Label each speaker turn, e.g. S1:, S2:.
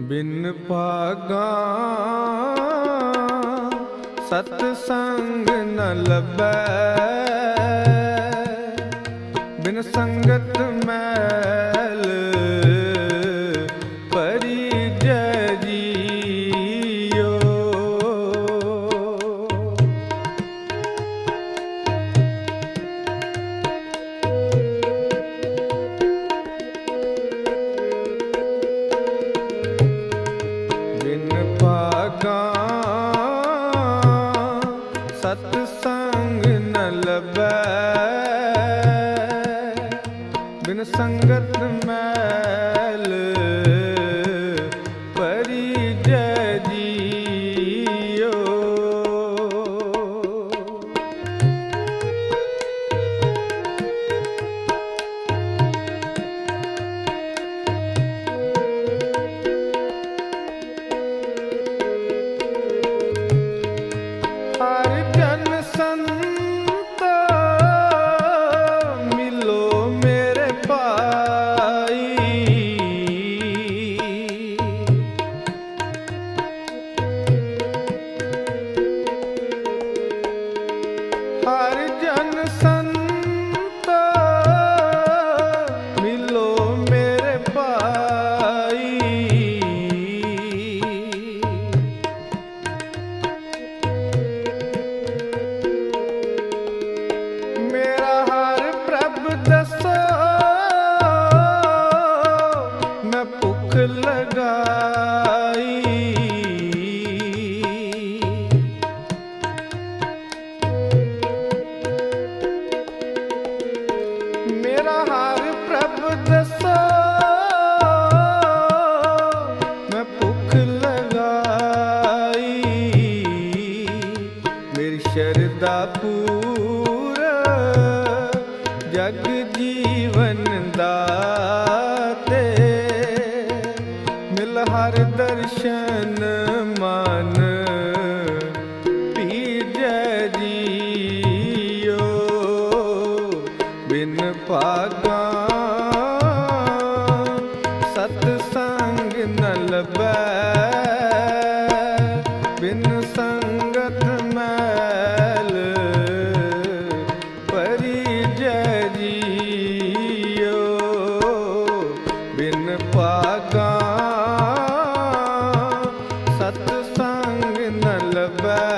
S1: ਬਿਨ ਭਾਗਾ ਸਤ ਸੰਗ ਨ ਲੱਭੈ। ਬਿਨ ਸੰਗਤ ਮੈਲ ਭਾਗਾ ਸਤ ਸੰਗ ਨ ਲੱਭੈ ਬਿਨ ਸੰਗਤ ਮੈਲ ਸ਼ਰਧਾ ਪੂਰ, ਜਗ ਜੀਵਨ ਦਾਤੇ ਮਿਲ ਹਰ ਦਰਸ਼ਨ ਮਨ ਪੀ ਜੈ ਜੀਓ ਬਿਨ ਭਾਗਾ। ਸਤ ਸੰਗ ਨ ਲੱਭੈ 哎。